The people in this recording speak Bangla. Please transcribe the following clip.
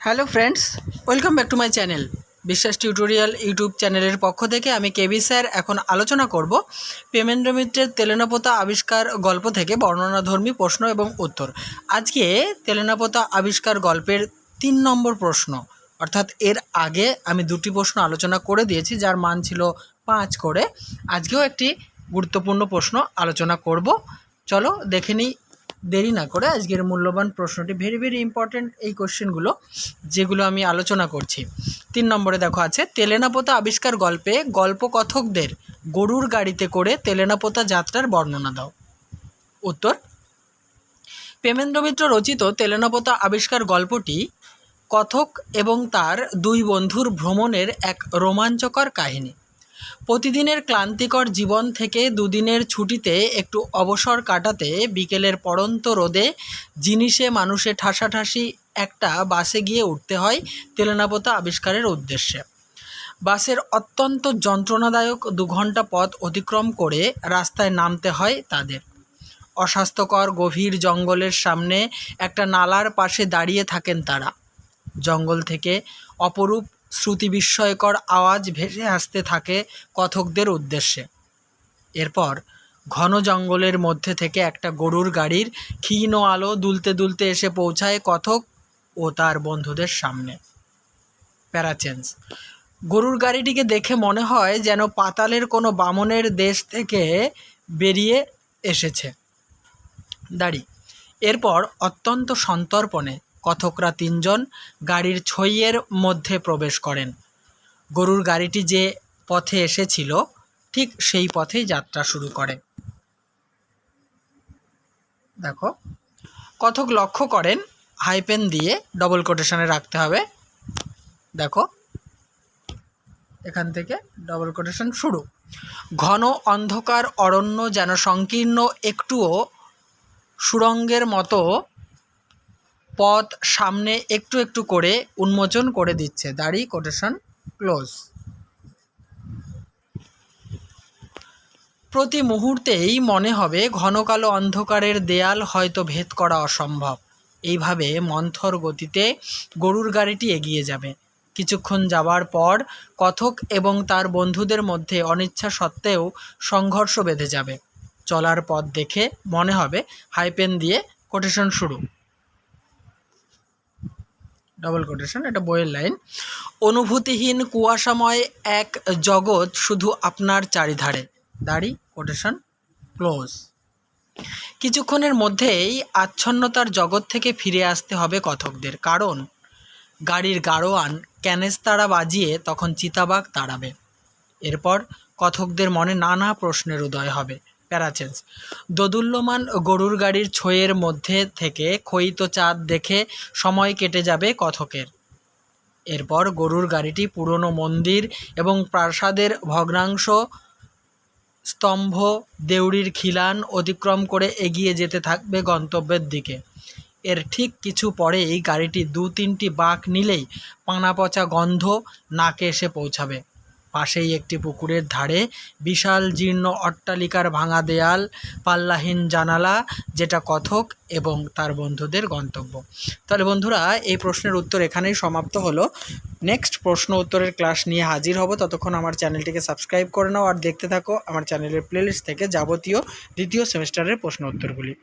Hello friends welcome back to my channel Biswas tutorial YouTube চ্যানেলের পক্ষ থেকে আমি কেবি স্যার এখন আলোচনা করব পেমেন্দ্র মিত্রের তেলেনাপোতা আবিষ্কার গল্প থেকে বর্ণনাধর্মী প্রশ্ন এবং উত্তর। আজকে তেলেনাপোতা আবিষ্কার গল্পের তিন নম্বর প্রশ্ন, অর্থাৎ এর আগে আমি দুটি প্রশ্ন আলোচনা করে দিয়েছি, যার মান ছিল পাঁচ করে। আজকেও একটি গুরুত্বপূর্ণ প্রশ্ন আলোচনা করব। চলো দেখে নিই দেরি না করে আজকের মূল্যবান প্রশ্নটি ভেরি ভেরি ইম্পর্ট্যান্ট এই কোশ্চেনগুলো যেগুলো আমি আলোচনা করছি। তিন নম্বরে দেখো আছে, তেলেনাপোতা আবিষ্কার গল্পে গল্পকথকদের গরুর গাড়িতে করে তেলেনাপোতা যাত্রার বর্ণনা দাও। উত্তর, প্রেমেন্দ্র মিত্র রচিত তেলেনাপোতা আবিষ্কার গল্পটি কথক এবং তার দুই বন্ধুর ভ্রমণের এক রোমাঞ্চকর কাহিনী। প্রতিদিনের ক্লান্তিকর জীবন থেকে দুদিনের ছুটিতে একটু অবসর কাটাতে বিকেলের পড়ন্ত রোদে জিনিসে মানুষে ঠাসাঠাসি একটা বাসে গিয়ে উঠতে হয় তেলেনাপোতা আবিষ্কারের উদ্দেশ্যে। বাসের অত্যন্ত যন্ত্রণাদায়ক দু ঘণ্টা পথ অতিক্রম করে রাস্তায় নামতে হয় তাদের। অস্বাস্থ্যকর গভীর জঙ্গলের সামনে একটা নালার পাশে দাঁড়িয়ে থাকেন তারা। জঙ্গল থেকে অপরূপ শ্রুতি বিস্ময়কর আওয়াজ ভেসে আসতে থাকে কথকদের উদ্দেশ্যে। এরপর ঘন জঙ্গলের মধ্যে থেকে একটা গরুর গাড়ির ক্ষীণ আলো দুলতে দুলতে এসে পৌঁছায় কথক ও তার বন্ধুদের সামনে। প্যারাচেন্স গরুর গাড়িটিকে দেখে মনে হয় যেন পাতালের কোনো বামনের দেশ থেকে বেরিয়ে এসেছে। দাড়ি। এরপর অত্যন্ত সন্তর্পণে কথকরা তিনজন গাড়ির ছইয়ের মধ্যে প্রবেশ করেন। গরুর গাড়িটি যে পথে এসেছিল, ঠিক সেই পথেই যাত্রা শুরু করে। দেখো, কথক লক্ষ্য করেন, হাইপেন দিয়ে ডবল কোটেশনে রাখতে হবে। দেখো, এখান থেকে ডবল কোটেশন শুরু। ঘন অন্ধকার, অরণ্য যেন সংকীর্ণ, একটুও সুরঙ্গের মতো পথ সামনে একটু একটু করে উন্মোচন করে দিচ্ছে। দাড়ি কোটেশন ক্লোজ প্রতি মুহূর্তেই মনে হবে ঘন কালো অন্ধকারের দেয়াল হয়তো ভেদ করা অসম্ভব। এইভাবে মন্থর গতিতে গরুর গাড়িটি এগিয়ে যাবে। কিছুক্ষণ যাওয়ার পর কথক এবং তার বন্ধুদের মধ্যে অনিচ্ছা সত্ত্বেও সংঘর্ষ বেঁধে যাবে। চলার পথ দেখে মনে হবে হাইপেন দিয়ে কোটেশন শুরু। ডবল কোটেশন এটা বইয়ের লাইন। অনুভূতিহীন কুয়াশাময় এক জগৎ শুধু আপনার চারিধারে। দাড়ি কোটেশন ক্লোজ কিছুক্ষণের মধ্যেই আচ্ছন্নতার জগৎ থেকে ফিরে আসতে হবে কথকদের, কারণ গাড়ির গাড়োয়ান ক্যানেস্তারা বাজিয়ে তখন চিতাবাঘ তাড়াবে। এরপর কথকদের মনে নানা প্রশ্নের উদয় হবে। প্যারাচেন্স। দোদুল্যমান গরুর গাড়ির ছইয়ের মধ্যে থেকে ক্ষয়িত চাঁদ দেখে সময় কেটে যাবে কথকের। এরপর গরুর গাড়িটি পুরনো মন্দির এবং প্রাসাদের ভগ্নাংশ, স্তম্ভ, দেউড়ির খিলান অতিক্রম করে এগিয়ে যেতে থাকবে গন্তব্যের দিকে। এর ঠিক কিছু পরেই গাড়িটি দু তিনটি বাঁক নিলেই পানাপচা গন্ধ নাকে এসে পৌঁছাবে। পাশেই একটি পুকুরের ধারে বিশাল জীর্ণ অট্টালিকার ভাঙা দেয়াল, পাল্লাহীন জানালা, যেটা কথক এবং তার বন্ধুদের গন্তব্য। তাহলে বন্ধুরা, এই প্রশ্নের উত্তর এখানেই সমাপ্ত হলো। নেক্সট প্রশ্ন উত্তরের ক্লাস নিয়ে হাজির হব। ততক্ষণ আমার চ্যানেলটিকে সাবস্ক্রাইব করে নাও আর দেখতে থাকো আমার চ্যানেলের প্লেলিস্ট থেকে যাবতীয় দ্বিতীয় সেমিস্টারের প্রশ্ন উত্তরগুলি।